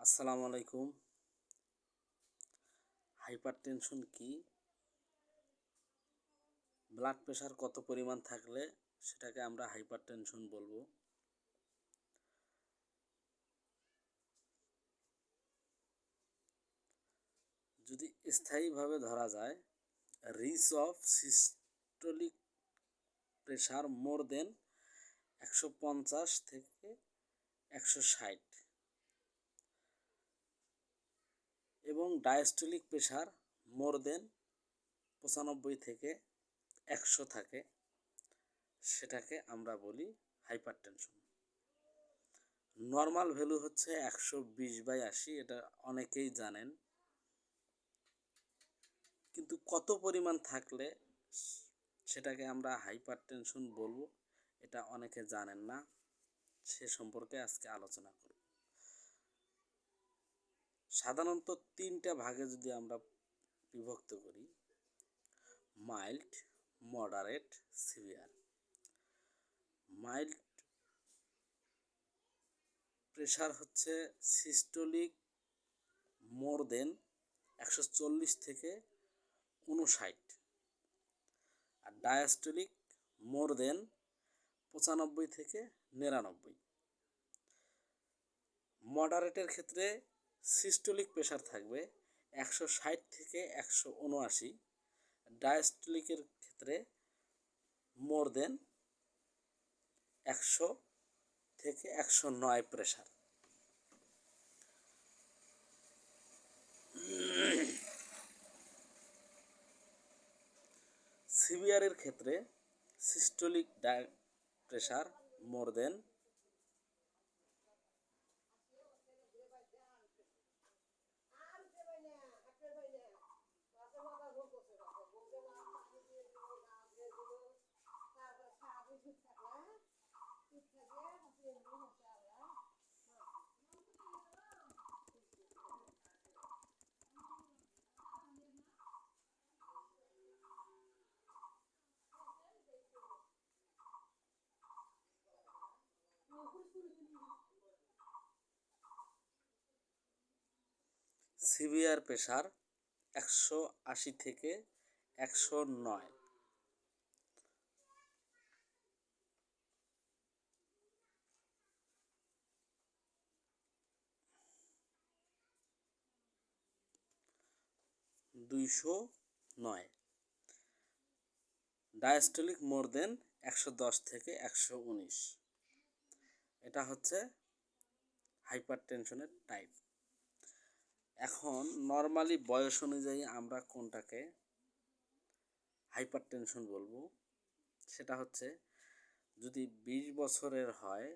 আসসালামু আলাইকুম। Hypertension কি? ব্লাড প্রেশার কত পরিমাণ থাকলে সেটাকে আমরা হাইপার টেনশন বলব? যদি স্থায়ীভাবে ধরা যায় reach of systolic pressure more than একশো পঞ্চাশ থেকে একশো ষাট। এবং ডায়াস্টোলিক প্রেশার মোর দেন পঁচানব্বই থেকে একশো থাকে, সেটাকে আমরা বলি হাইপার টেনশন নর্মাল ভ্যালু হচ্ছে একশো বিশ বাই আশি, এটা অনেকেই জানেন। কিন্তু কত পরিমাণ থাকলে সেটাকে আমরা হাইপার টেনশন বলব, এটা অনেকে জানেন না। সে সম্পর্কে আজকে আলোচনা করব। সাধারণত তিনটা ভাগে যদি আমরা বিভক্ত করি mild moderate severe mild pressure হচ্ছে সিস্টোলিক মোর দেন একশো চল্লিশ থেকে উনষাট আর ডায়াস্টোলিক মোর দেন পঁচানব্বই থেকে নিরানব্বই। মডারেটের ক্ষেত্রে সিস্টোলিক প্রেশার থাকবে একশো ষাট থেকে একশো উনআশি। ডায়াস্টোলিকের ক্ষেত্রে মোর দেন একশো থেকে একশো নয় প্রেশার সিভিয়ারের ক্ষেত্রে systolic pressure more than severe pressure একশো আশি থেকে একশো নয়। দুইশো নয়। ডায়াস্টলিক মোর দেন একশো দশ থেকে একশো উনিশ। এটা হচ্ছে হাইপার টেনশনের টাইপ। এখন নর্মালি বয়স অনুযায়ী আমরা কোনটাকে হাইপার টেনশন বলব, সেটা হচ্ছে যদি বিশ বছরের হয়,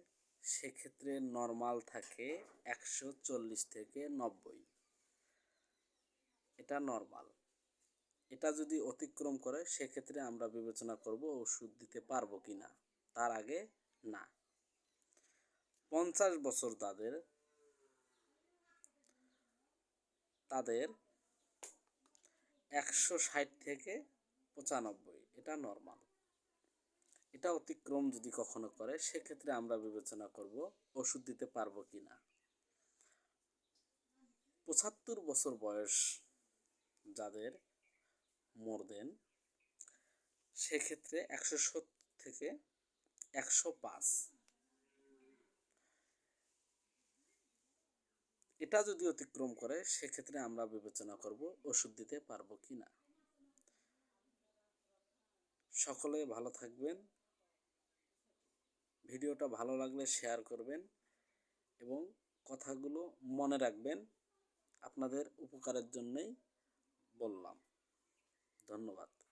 সেক্ষেত্রে নর্মাল থাকে একশো চল্লিশ থেকে নব্বই। এটা নর্মাল এটা যদি অতিক্রম করে, সেক্ষেত্রে আমরা বিবেচনা করব ওষুধ দিতে পারব কি না তার আগে না। পঞ্চাশ বছর তাদের তাদের একশো ষাট থেকে পঁচানব্বই। এটা নর্মাল এটা অতিক্রম যদি কখনো করে, সেক্ষেত্রে আমরা বিবেচনা করব ওষুধ দিতে পারব কি না পঁচাত্তর বছর বয়স যাদের মোর দেন সেক্ষেত্রে একশো সত্তর থেকে একশো পাঁচ। এটা যদি অতিক্রম করে, সেক্ষেত্রে আমরা বিবেচনা করব ওষুধ দিতে পারব কি না সকলে ভালো থাকবেন। ভিডিওটা ভালো লাগলে শেয়ার করবেন এবং কথাগুলো মনে রাখবেন। আপনাদের উপকারের জন্যই বললাম। ধন্যবাদ।